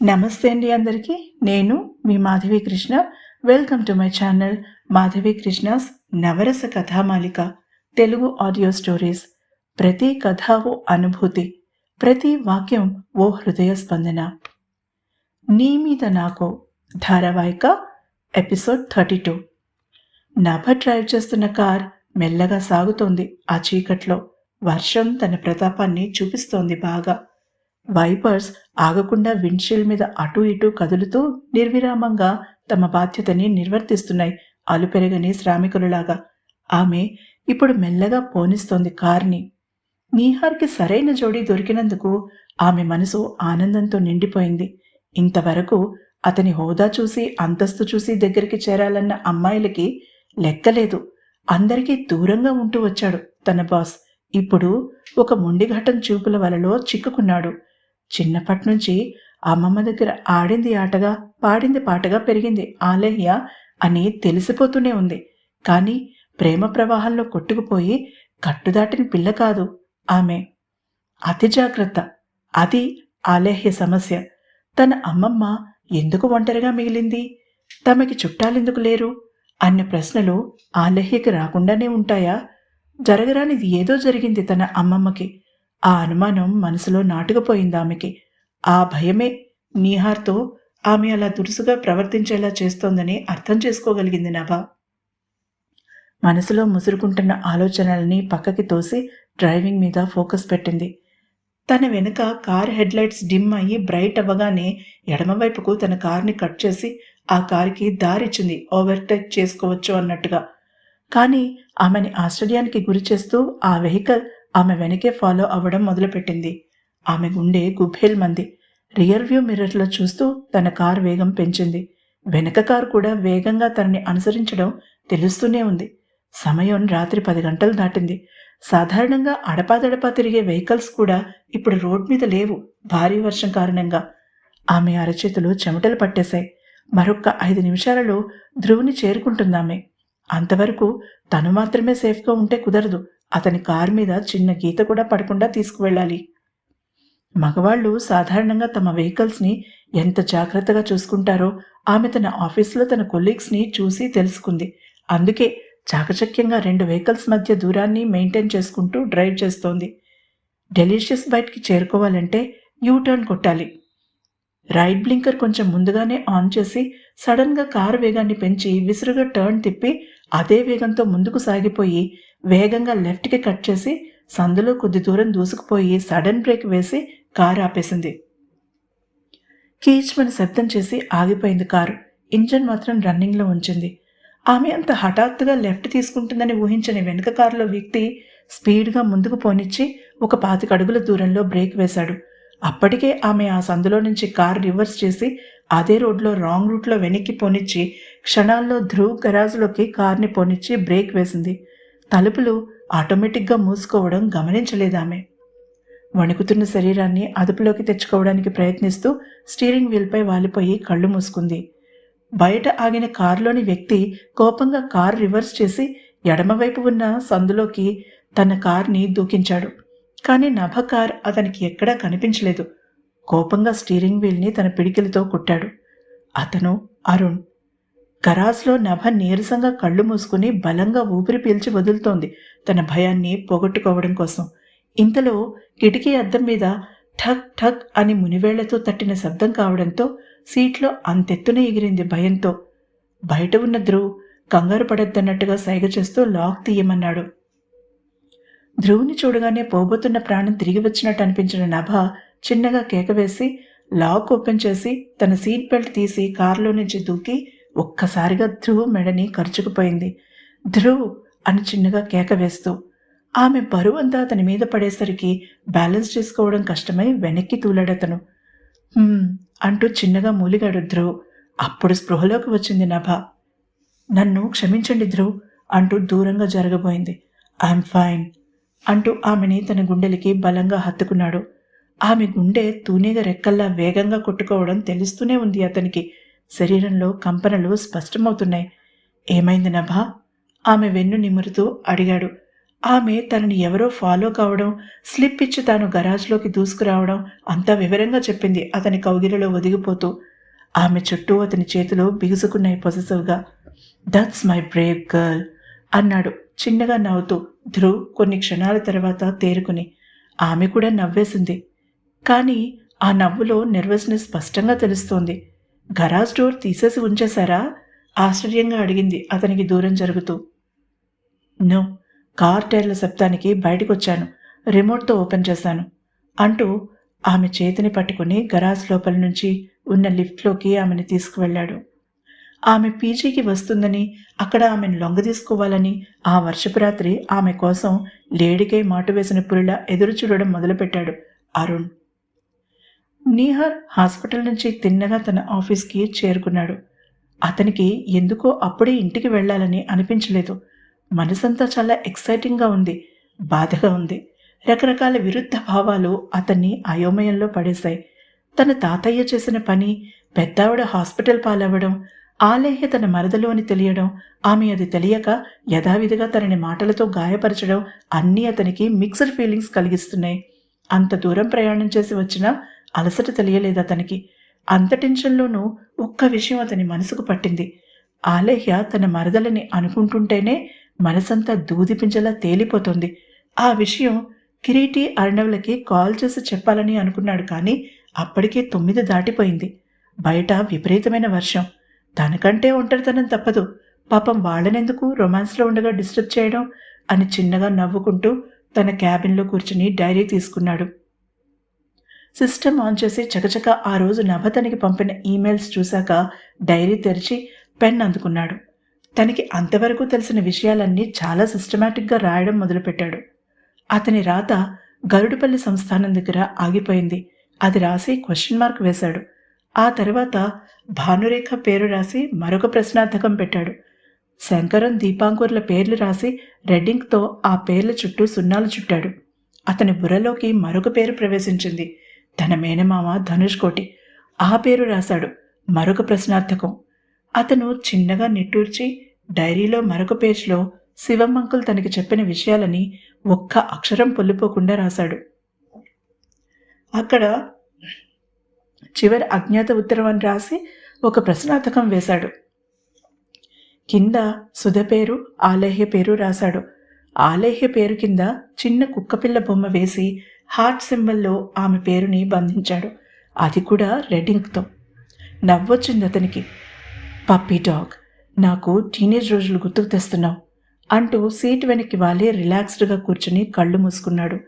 నమస్తే అండి అందరికీ. నేను మీ Madhavi Krishna. Welcome to my channel Madhavi Krishna's Navarasa Kathamalika Telugu audio stories ప్రతి కథ ఓ అనుభూతి ప్రతి వాక్యం ఓ హృదయ స్పందన. నీ మీద నాకు ధారావాహిక episode thirty two Nabha drive చేస్తున్న కార్ మెల్లగా సాగుతోంది ఆ చీకట్లో. వర్షం తన ప్రతాపాన్ని చూపిస్తోంది బాగా. వైపర్స్ ఆగకుండా విండ్షీల్డ్ మీద అటూ ఇటూ కదులుతూ నిర్విరామంగా తమ బాధ్యతని నిర్వర్తిస్తున్నాయి. అలుపెరగని శ్రామికులలాగా. ఆమె ఇప్పుడు మెల్లగా పోనిస్తోంది కార్ని. నీహార్కి సరైన జోడీ దొరికినందుకు ఆమె మనసు ఆనందంతో నిండిపోయింది. ఇంతవరకు అతని హోదా చూసి అంతస్తు చూసి దగ్గరికి చేరాలన్న అమ్మాయిలకి లెక్కలేదు. అందరికీ దూరంగా ఉంటూ వచ్చాడు తన బాస్. ఇప్పుడు ఒక మొండిఘటం చూపుల వలలో చిక్కుకున్నాడు. చిన్నప్పటి నుంచి అమ్మమ్మ దగ్గర ఆడింది ఆటగా పాడింది పాటగా పెరిగింది. ఆలహ్య అని తెలిసిపోతూనే ఉంది. కానీ ప్రేమ ప్రవాహంలో కొట్టుకుపోయి కట్టుదాటిన పిల్ల కాదు ఆమె. అతి జాగ్రత్త. అది ఆలేహ్య సమస్య. తన అమ్మమ్మ ఎందుకు ఒంటరిగా మిగిలింది? తమకి చుట్టాలెందుకు లేరు? అన్న ప్రశ్నలు ఆలహ్యకి రాకుండానే ఉంటాయా? జరగరానిది ఏదో జరిగింది తన అమ్మమ్మకి. ఆ అనుమానం మనసులో నాటుకుపోయింది ఆమెకి. ఆ భయమే నీహార్తో ఆమె అలా దురుసుగా ప్రవర్తించేలా చేస్తోందని అర్థం చేసుకోగలిగింది నభా. మనసులో ముసురుకుంటున్న ఆలోచనల్ని పక్కకి తోసి డ్రైవింగ్ మీద ఫోకస్ పెట్టింది. తన వెనుక కార్ హెడ్లైట్స్ డిమ్ అయ్యి బ్రైట్ అవ్వగానే ఎడమవైపుకు తన కార్ని కట్ చేసి ఆ కార్కి దారిచ్చింది. ఓవర్టేక్ చేసుకోవచ్చు అన్నట్టుగా. కానీ ఆమెని ఆశ్చర్యానికి గురి చేస్తూ ఆ వెహికల్ ఆమె వెనకే ఫాలో అవ్వడం మొదలుపెట్టింది. ఆమె గుండె గుభేల్ మంది రియర్ వ్యూ మిర్రర్లో చూస్తూ తన కార్ వేగం పెంచింది. వెనక కారు కూడా వేగంగా తనని అనుసరించడం తెలుస్తూనే ఉంది. సమయం రాత్రి పది గంటలు దాటింది. సాధారణంగా అడపాదడపా తిరిగే వెహికల్స్ కూడా ఇప్పుడు రోడ్ మీద లేవు. భారీ వర్షం కారణంగా. ఆమె అరచేతులు చెమటలు పట్టేశాయి. మరొక్క ఐదు నిమిషాలలో ధ్రువుని చేరుకుంటుందామె అంతవరకు తను మాత్రమే సేఫ్గా ఉంటే కుదరదు. అతని కారు మీద చిన్న గీత కూడా పడకుండా తీసుకువెళ్ళాలి. మగవాళ్ళు సాధారణంగా తమ వెహికల్స్ని ఎంత జాగ్రత్తగా చూసుకుంటారో ఆమె తన ఆఫీస్లో తన కొలీగ్స్ని చూసి తెలుసుకుంది. అందుకే చాకచక్యంగా రెండు వెహికల్స్ మధ్య దూరాన్ని మెయింటైన్ చేసుకుంటూ డ్రైవ్ చేస్తోంది. డెలిషియస్ బైట్కి చేరుకోవాలంటే యూ టర్న్ కొట్టాలి. రైట్ బ్లింకర్ కొంచెం ముందుగానే ఆన్ చేసి సడన్గా కారు వేగాన్ని పెంచి విసురుగా టర్న్ తిప్పి అదే వేగంతో ముందుకు సాగిపోయి వేగంగా లెఫ్ట్కి కట్ చేసి సందులో కొద్ది దూరం దూసుకుపోయి సడన్ బ్రేక్ వేసి కారు ఆపేసింది. కీచ్మని శబ్దం చేసి ఆగిపోయింది కారు. ఇంజన్ మాత్రం రన్నింగ్లో ఉంచింది. ఆమె అంత హఠాత్తుగా లెఫ్ట్ తీసుకుంటుందని ఊహించని వెనుక కారులో వ్యక్తి స్పీడ్గా ముందుకు పోనిచ్చి ఒక పాతిక అడుగుల దూరంలో బ్రేక్ వేశాడు. అప్పటికే ఆమె ఆ సందులో నుంచి కారు రివర్స్ చేసి అదే రోడ్లో రాంగ్ రూట్లో వెనక్కి పోనిచ్చి క్షణాల్లో ధ్రువ్ గరాజ్లోకి కార్ని పోనిచ్చి బ్రేక్ వేసింది. తలుపులు ఆటోమేటిక్గా మూసుకోవడం గమనించలేదామె. వణుకుతున్న శరీరాన్ని అదుపులోకి తెచ్చుకోవడానికి ప్రయత్నిస్తూ స్టీరింగ్ వీల్పై వాలిపోయి కళ్ళు మూసుకుంది. బయట ఆగిన కారులోని వ్యక్తి కోపంగా కారు రివర్స్ చేసి ఎడమవైపు ఉన్న సందులోకి తన కార్ని దూకించాడు. కానీ నభ కార్ అతనికి ఎక్కడా కనిపించలేదు. కోపంగా స్టీరింగ్ వీల్ని తన పిడికిలతో కొట్టాడు. అతను అరుణ్. కరాస్లో నభ నీరసంగా కళ్ళు మూసుకుని బలంగా ఊపిరి పీల్చి వదులుతోంది తన భయాన్ని పోగొట్టుకోవడం కోసం. ఇంతలో కిటికీ అద్దం మీద ఠక్ ఠక్ అని మునివేళ్ళతో తట్టిన శబ్దం కావడంతో సీట్లో అంతెత్తున ఎగిరింది భయంతో. బయట ఉన్న ధ్రువ్ కంగారు పడద్దన్నట్టుగా సైగ చేస్తూ లాక్ తీయమన్నాడు. ధ్రువుని చూడగానే పోబోతున్న ప్రాణం తిరిగి వచ్చినట్టు అనిపించిన నభ చిన్నగా కేకవేసి లాక్ ఓపెన్ చేసి తన సీట్ బెల్ట్ తీసి కారులో నుంచి దూకి ఒక్కసారిగా ధ్రువ్ మెడని ఖర్చుకుపోయింది ధ్రువ్ అని చిన్నగా కేక వేస్తూ ఆమె బరువంతా అతని మీద పడేసరికి బ్యాలెన్స్ చేసుకోవడం కష్టమై వెనక్కి తూలాడతను. అంటూ చిన్నగా మూలిగాడు ధ్రువ్. అప్పుడు స్పృహలోకి వచ్చింది నభ. నన్ను క్షమించండి ధ్రువ్ అంటూ దూరంగా జరగబోయింది. ఐఎమ్ ఫైన్ అంటూ ఆమెని తన గుండెలకి బలంగా హత్తుకున్నాడు. ఆమె గుండె తూనీగ రెక్కల్లా వేగంగా కొట్టుకోవడం తెలుస్తూనే ఉంది అతనికి. శరీరంలో కంపనలు స్పష్టమవుతున్నాయి. ఏమైంది నభా? ఆమె వెన్ను నిమురుతూ అడిగాడు. ఆమె తనని ఎవరో ఫాలో కావడం స్లిప్ ఇచ్చి తాను గరాజ్లోకి దూసుకురావడం అంతా వివరంగా చెప్పింది అతని కౌగిలిలో ఒదిగిపోతూ. ఆమె చుట్టూ అతని చేతులు బిగుసుకున్నాయి పొసెసివ్గా. దట్స్ మై బ్రేవ్ గర్ల్ అన్నాడు చిన్నగా నవ్వుతూ ధ్రువ్ కొన్ని క్షణాల తర్వాత తేరుకుని. ఆమె కూడా నవ్వేసింది. కానీ ఆ నవ్వులో నెర్వస్నెస్ స్పష్టంగా తెలుస్తోంది. గరాజ్ డోర్ తీసేసి ఉంచేశారా? ఆశ్చర్యంగా అడిగింది అతనికి దూరం జరుగుతూ. నో కార్ టైర్ల శబ్దానికి బయటకొచ్చాను. రిమోట్తో ఓపెన్ చేశాను. అంటూ ఆమె చేతిని పట్టుకుని గరాజ్ లోపల నుంచి ఉన్న లిఫ్ట్లోకి ఆమెను తీసుకువెళ్ళాడు. ఆమె పీజీకి వస్తుందని అక్కడ ఆమెను లొంగ తీసుకోవాలని ఆ వర్షపు రాత్రి ఆమె కోసం లేడికై మాటు వేసిన పురిలా ఎదురు చూడడం మొదలుపెట్టాడు అరుణ్. నీహర్ హాస్పిటల్ నుంచి తిన్నగా తన ఆఫీస్కి చేరుకున్నాడు. అతనికి ఎందుకో అప్పుడే ఇంటికి వెళ్ళాలని అనిపించలేదు. మనసంతా చాలా ఎక్సైటింగ్గా ఉంది బాధగా ఉంది. రకరకాల విరుద్ధ భావాలు అతన్ని అయోమయంలో పడేశాయి. తన తాతయ్య చేసిన పని పెద్దావిడ హాస్పిటల్ పాలవ్వడం ఆలేహ్య తన మరదలు అని తెలియడం ఆమె అది తెలియక యథావిధిగా తనని మాటలతో గాయపరచడం అన్నీ అతనికి మిక్స్డ్ ఫీలింగ్స్ కలిగిస్తున్నాయి. అంత దూరం ప్రయాణం చేసి వచ్చినా అలసట తెలియలేదు అతనికి. అంత టెన్షన్లోనూ ఒక్క విషయం అతని మనసుకు పట్టింది. ఆలేహ్య తన మరదలని అనుకుంటుంటేనే మనసంతా దూదిపించలా తేలిపోతుంది. ఆ విషయం కిరీటి అర్ణవులకి కాల్ చేసి చెప్పాలని అనుకున్నాడు కానీ అప్పటికే తొమ్మిది దాటిపోయింది. బయట విపరీతమైన వర్షం. తనకంటే ఒంటరితనం తప్పదు. పాపం వాళ్ళనెందుకు రొమాన్స్లో ఉండగా డిస్టర్బ్ చేయడం అని చిన్నగా నవ్వుకుంటూ తన క్యాబిన్లో కూర్చుని డైరీ తీసుకున్నాడు. సిస్టమ్ ఆన్ చేసి చకచక ఆ రోజు నభతనికి పంపిన ఈమెయిల్స్ చూశాక డైరీ తెరిచి పెన్ అందుకున్నాడు. తనకి అంతవరకు తెలిసిన విషయాలన్నీ చాలా సిస్టమేటిక్గా రాయడం మొదలుపెట్టాడు. అతని రాత గరుడుపల్లి సంస్థానం దగ్గర ఆగిపోయింది. అది రాసి క్వశ్చన్ మార్క్ వేశాడు. ఆ తర్వాత భానురేఖ పేరు రాసి మరొక ప్రశ్నార్థకం పెట్టాడు. శంకరం దీపాంకుర్ల పేర్లు రాసి రెడ్డింగ్తో ఆ పేర్ల చుట్టూ సున్నాలు చుట్టాడు. అతని బుర్రలోకి మరొక పేరు ప్రవేశించింది. తన మేనమామ ధనుష్ కోటి? ఆ పేరు రాశాడు మరొక ప్రశ్నార్థకం. అతను చిన్నగా నిట్టూర్చి డైరీలో మరొక పేజ్లో శివమ్మంకుల్ తనకి చెప్పిన విషయాలని ఒక్క అక్షరం పొల్లిపోకుండా రాశాడు. అక్కడ చివరి అజ్ఞాత ఉత్తరం అని రాసి ఒక ప్రశ్నార్థకం వేశాడు. కింద సుధ పేరు ఆలేహ్య పేరు రాశాడు. ఆలేహ్య పేరు కింద చిన్న కుక్కపిల్ల బొమ్మ వేసి హార్ట్ సింబల్లో ఆమె పేరుని బంధించాడు. అది కూడా రెడ్ ఇంక్తో నవ్వొచ్చింది అతనికి. పప్పీ డాగ్ నాకు టీనేజ్ రోజులు గుర్తుకు తెస్తున్నావు అంటూ సీట్ వెనక్కి వాళ్ళే రిలాక్స్డ్గా కూర్చుని కళ్ళు మూసుకున్నాడు.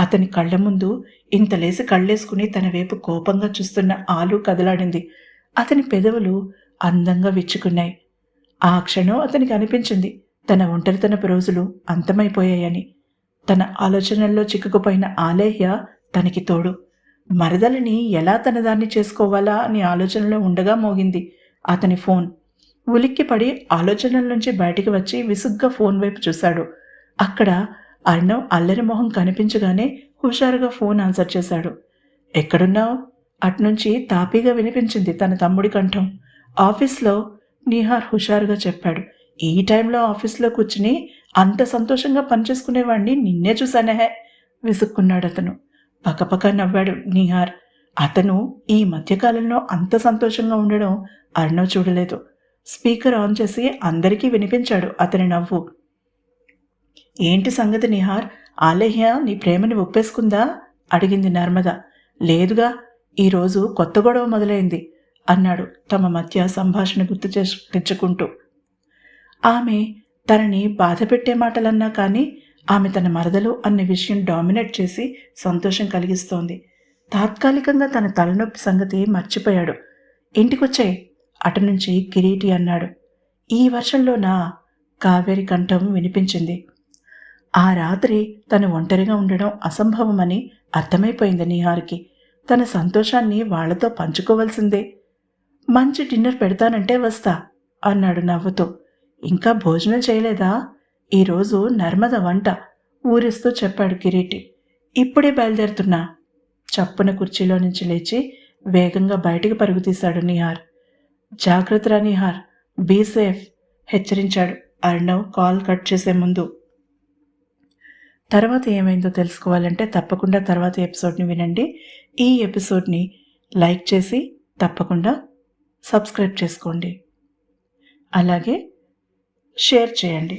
అతని కళ్ళ ముందు ఇంతలేసి కళ్ళేసుకుని తన వైపు కోపంగా చూస్తున్న ఆలు కదలాడింది. అతని పెదవులు అందంగా విచ్చుకున్నాయి. ఆ క్షణం అతనికి అనిపించింది. తన ఒంటరితనపు రోజులు అంతమైపోయాయని. తన ఆలోచనల్లో చిక్కుకుపోయిన ఆలేహ్య తనకి తోడు. మరదలని ఎలా తనదాన్ని చేసుకోవాలా అని ఆలోచనలో ఉండగా మోగింది అతని ఫోన్. ఉలిక్కిపడి ఆలోచనల నుంచి బయటికి వచ్చి విసుగ్గా ఫోన్ వైపు చూశాడు. అక్కడ అర్ణవ్ అల్లరి మొహం కనిపించగానే హుషారుగా ఫోన్ ఆన్సర్ చేశాడు. ఎక్కడున్నావు? అట్నుంచి తాపీగా వినిపించింది తన తమ్ముడి కంఠం. ఆఫీస్లో నిహార్ హుషారుగా చెప్పాడు. ఈ టైంలో ఆఫీస్లో కూర్చుని అంత సంతోషంగా పనిచేసుకునేవాడిని నిన్నే చూశానే. విసుక్కున్నాడు అతను. పక్కపక్క నవ్వాడు నిహార్. అతను ఈ మధ్యకాలంలో అంత సంతోషంగా ఉండడం అర్ణవ్ చూడలేదు. స్పీకర్ ఆన్ చేసి అందరికీ వినిపించాడు అతని నవ్వు. ఏంటి సంగతి నిహార్? ఆలహ్య నీ ప్రేమని ఒప్పేసుకుందా? అడిగింది నర్మద. లేదుగా ఈరోజు కొత్త గొడవ మొదలైంది అన్నాడు తమ మధ్య సంభాషణ గుర్తు చేసు తెచ్చుకుంటూ. ఆమె తనని బాధ పెట్టే మాటలన్నా కానీ ఆమె తన మరదలు అన్న విషయం డామినేట్ చేసి సంతోషం కలిగిస్తోంది. తాత్కాలికంగా తన తలనొప్పి సంగతి మర్చిపోయాడు. ఇంటికొచ్చాయి అటు నుంచి కిరీటి అన్నాడు. ఈ వర్షంలోనా కావేరి కంఠం వినిపించింది. ఆ రాత్రి తను ఒంటరిగా ఉండడం అసంభవమని అర్థమైపోయింది నిహార్కి. తన సంతోషాన్ని వాళ్ళతో పంచుకోవలసిందే. మంచి డిన్నర్ పెడతానంటే వస్తా అన్నాడు నవ్వుతూ. ఇంకా భోజనం చేయలేదా? ఈరోజు నర్మద వంట ఊరిస్తూ చెప్పాడు కిరీటి. ఇప్పుడే బయలుదేరుతున్నా. చప్పున కుర్చీలో నుంచి లేచి వేగంగా బయటికి పరుగు తీశాడు నిహార్. జాగ్రత్త రా నిహార్. బీ సేఫ్ హెచ్చరించాడు అర్ణవ్ కాల్ కట్ చేసే ముందు. తర్వాత ఏమైందో తెలుసుకోవాలంటే తప్పకుండా తర్వాత ఎపిసోడ్ని వినండి. ఈ ఎపిసోడ్ని లైక్ చేసి తప్పకుండా సబ్స్క్రైబ్ చేసుకోండి. అలాగే షేర్ చేయండి.